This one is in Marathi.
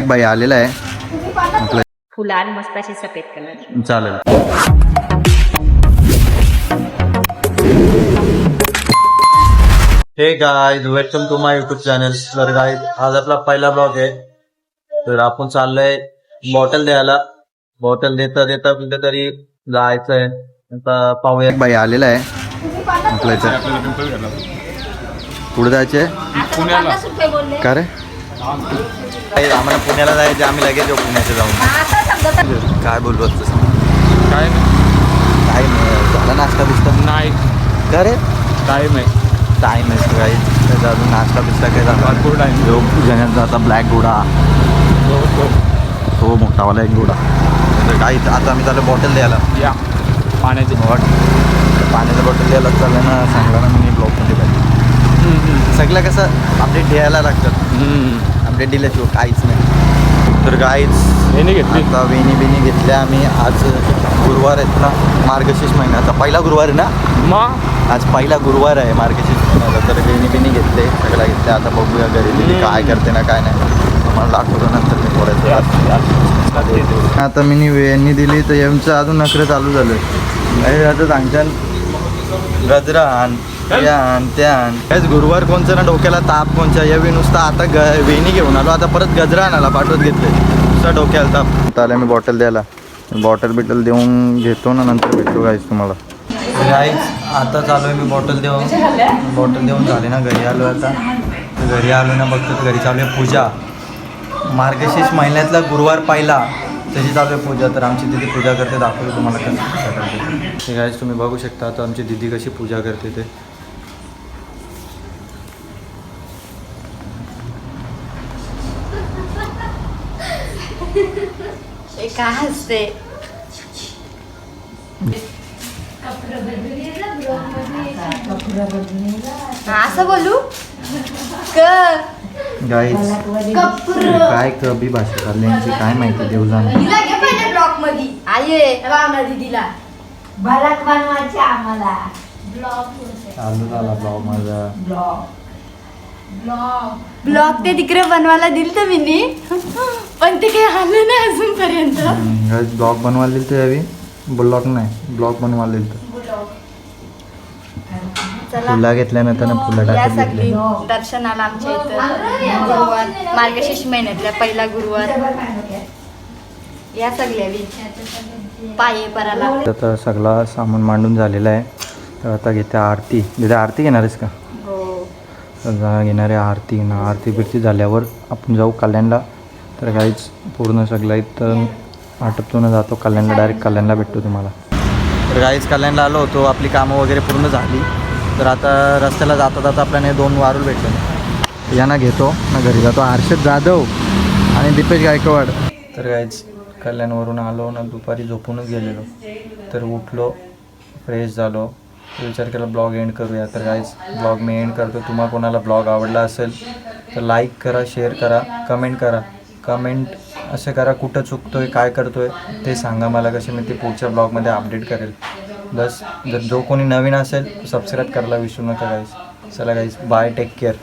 एक बाई आलेला आहे. आपलं फुलान मस्त असे सफेद कलर. चालेल. Hey guys welcome to my YouTube channel तर गाय आज आपला पहिला ब्लॉग आहे. तर आपण चाललोय बॉटल द्यायला. बॉटल देता देता कुठे तरी जायचंय. आता पाहूया. बाई आलेला आहे. आपल्या इथं. पुढे जायचे का रे? आम्हाला पुण्याला जायचे आम्ही लगेच येऊ पुण्याचे जाऊन. काय बोललो तसं काय काय नाही झाला नाश्ता बिस्ता नाही. का रे? टाईम आहे टाइम आहे काही त्याचा अजून नाश्ता बिस्ता काही झाला? भरपूर time. जो जण्याचा आता ब्लॅक घोडा. तो मोठावाला एक घोडा. तर काही आता आम्ही चालू बॉटल द्यायला. या. पाण्याचे. बॉट पाण्याचं बॉटल द्यायला चाललं ना सांगला ना मी ब्लॉकमध्ये पाहिजे सगळं कसं अपडेट द्यायला लागतात अपडेट दिल्याशिवाय काहीच नाही. तर काहीच नाही घेतली. आता वेणी बिनी घेतल्या आम्ही. आज गुरुवार आहेत ना मार्गशीर्ष महिन्याचा पहिला गुरुवार आहे ना? मग आज पहिला गुरुवार आहे मार्गशीर्ष महिन्याचा तर वेणी बिनी घेतले सगळं घेतले आता बघूया घरी दिली काय करते ना काय नाही. मला दाखवतो नंतर मी पोरायचं आता मी वेणी दिली तर यांचं अजून नखरं चालू झालं. अरे आता सांगशाल. गजरा आण. आण ते आण. हेच गुरुवार कोणचं ना डोक्याला ताप कोणच्या यावी नुसता आता ग वेणी घेऊन आलो. आता परत गजरा आणायला पाठवत घेतले. नुसता डोक्याला ताप. आल्या मी बॉटल द्यायला. बॉटल बिटल देऊन घेतो ना नंतर भेटतो गाईच तुम्हाला. गाईच आता चालू आहे मी बॉटल देऊन. बॉटल देऊन झाले ना घरी आलो आता. घरी आलो ना बघतो घरी चालू आहे पूजा. मार्गशीर्ष महिन्यातला गुरुवार पाहिला त्याची चालू आहे पूजा. तर आमची दिदी पूजा करते दाखवतो तुम्हाला कसं पूजा करते. गाईज तुम्ही बघू शकता आता आमची दिदी कशी पूजा करते ते. काय हसते? असं बोलू? क? गाईज काय कबी भाषा चालली यांची काय माहिती देऊ जाणं? तिला घे पहिले ब्लॉकमध्ये दीदीला. बनवायचे आम्हाला. चालू झाला ब्लॉग माझा. ब्लॉक ते तिकडे बनवायला दिल तर मी पण ते काही आलं नाही अजूनपर्यंत गाईज ब्लॉग बनवायला तर यावी ब्लॉग नाही ब्लॉग बनवायला तर चला. फुला घेतल्यानंतर ना फुलं या टाकत सगळी घेतले दर्शनाला आमच्या इथं गुरुवार मार्गशीर्ष महिन्यातल्या पहिला गुरुवार. या सगळ्या बी. पाये पराला. आता सगळा सामान मांडून झालेला आहे. तर आता घेते आरती. तिथे आरती घेणार आहेस का? हो. घेणारे आरती ना आरती बिरती झाल्यावर आपण जाऊ कल्याणला. तर काहीच पूर्ण सगळं इथं आटपतो जातो. कल्याणला डायरेक्ट कल्याणला भेटतो तुम्हाला. तर काहीच कल्याणला आलो होतो. आपली कामं वगैरे पूर्ण झाली. तर आता रस्त्याला जाता जाता आपल्याला हे दोन वारूल भेटले. यांना घेतो. ना घरी जातो. हर्षद जाधव आणि दीपेश गायकवाड. तर काहीच कल्याणवरून आलो ना दुपारी झोपूनच गेलेलो. तर उठलो फ्रेश झालो. विचार केला ब्लॉग एंड करूया. तर काहीच ब्लॉग मी एंड करतो. तुम्हाला कोणाला ब्लॉग आवडला असेल तर लाईक करा शेअर करा कमेंट करा. कमेंट असं करा कुठं चुकतो आहे काय करतो आहे ते सांगा मला कसे मी ते पुढच्या ब्लॉगमध्ये अपडेट करेल. बस जर जो कोणी नवीन असेल सबस्क्राईब करायला विसरू नका गाईस चला गाईज बाय टेक केअर